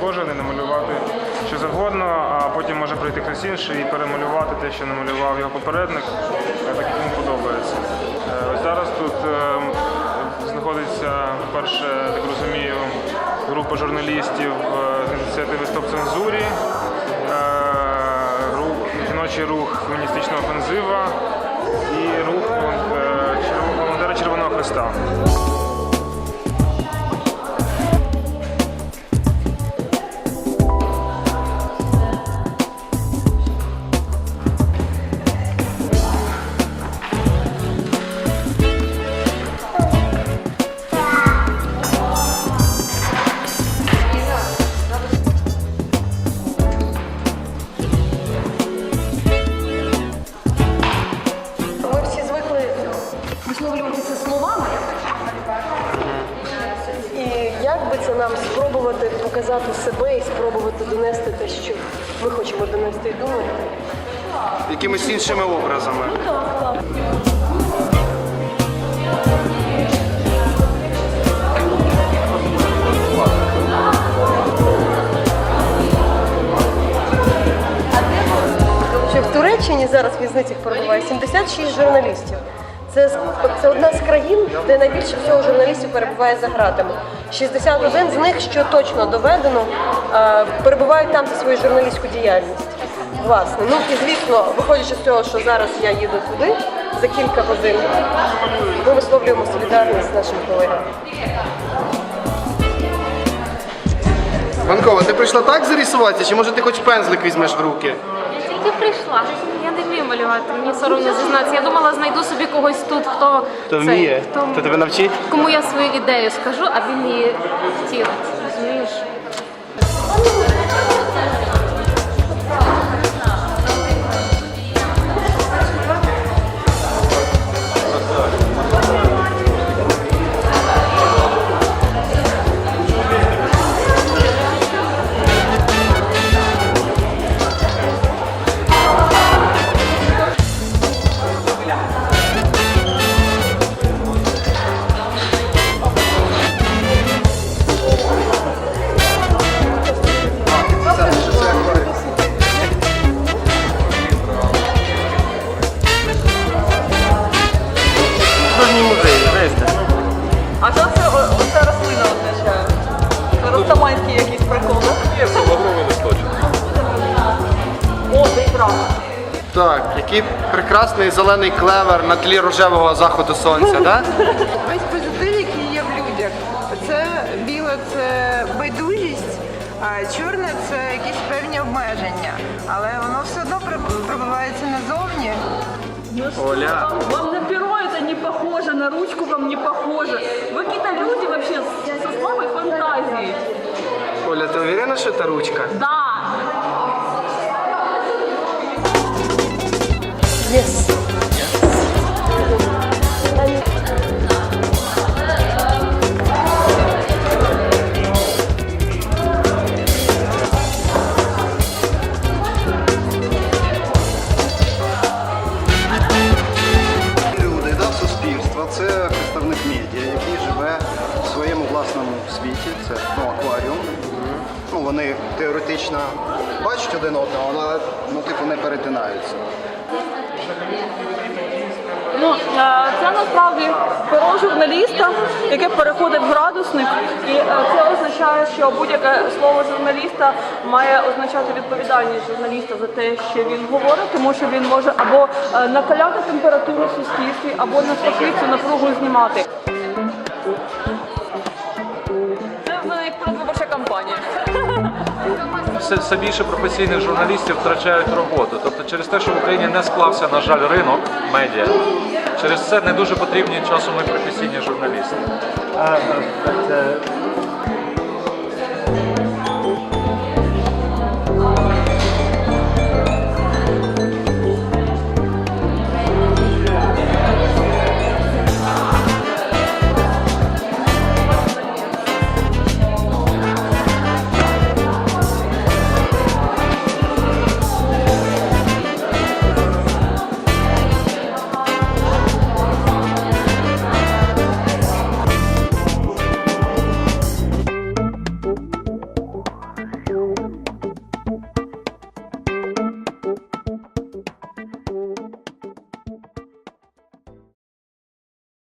кожен і намалювати що завгодно, а потім може прийти хтось інший і перемалювати те, що намалював його попередник, е, так йому подобається. Е, зараз тут е, знаходиться, по-перше, так розумію, група журналістів з ініціативи Стоп цензурі, жіночий рух феміністична офензива і рух волонтери Червоного Христа. Нам спробувати показати себе і спробувати донести те, що ми хочемо донести і думаємо. Якимись іншими образами. Що в Туреччині зараз в в'язницях перебуває 76 журналістів. Це, це одна з країн, де найбільше всього журналістів перебуває за ґратами. 61 з них, що точно доведено, е, перебувають там за свою журналістську діяльність. Власне, ну і звісно, виходячи з того, що зараз я їду туди за кілька годин, ми висловлюємо солідарність з нашими колегами. Ванкова, ти прийшла так зарисуватися, чи може ти хоч пензлик візьмеш в руки? Я тільки прийшла. Я не вмію малювати. Мені соромно зізнатися. Я думала, знайду собі когось тут, хто цей, вміє? хто- Хто тебе навчить? Кому я свою ідею скажу, а він її втілить. Розумієш? Це ростаманський якийсь прикол, так? Є лавровий листочок. О, це і правда. Так, який прекрасний зелений клевер на тлі рожевого заходу сонця, так? Весь позитив, який є в людях. Це біле це байдужість, а чорне це якісь певні обмеження. Але воно все одно пробивається назовні. Оля. Вам на перо это не похоже, на ручку вам не похоже. Вы какие-то люди вообще с- со слабой фантазией. Оля, ти уверена, що це ручка? Да. Yes. Це представник медіа, який живе в своєму власному світі. Це вони теоретично бачать один одного, але ну, типу, не перетинаються. Ну, е, це насправді перо журналіста, яке переходить в градусник, і е, це означає, що будь-яке слово журналіста має означати відповідальність журналіста за те, що він говорить, тому що він може або е, накаляти температуру в суспільстві, або навпаки напругу знімати. Все, все більше професійних журналістів втрачають роботу. Тобто через те, що в Україні не склався, на жаль, ринок медіа, через це не дуже потрібні часом і професійні журналісти.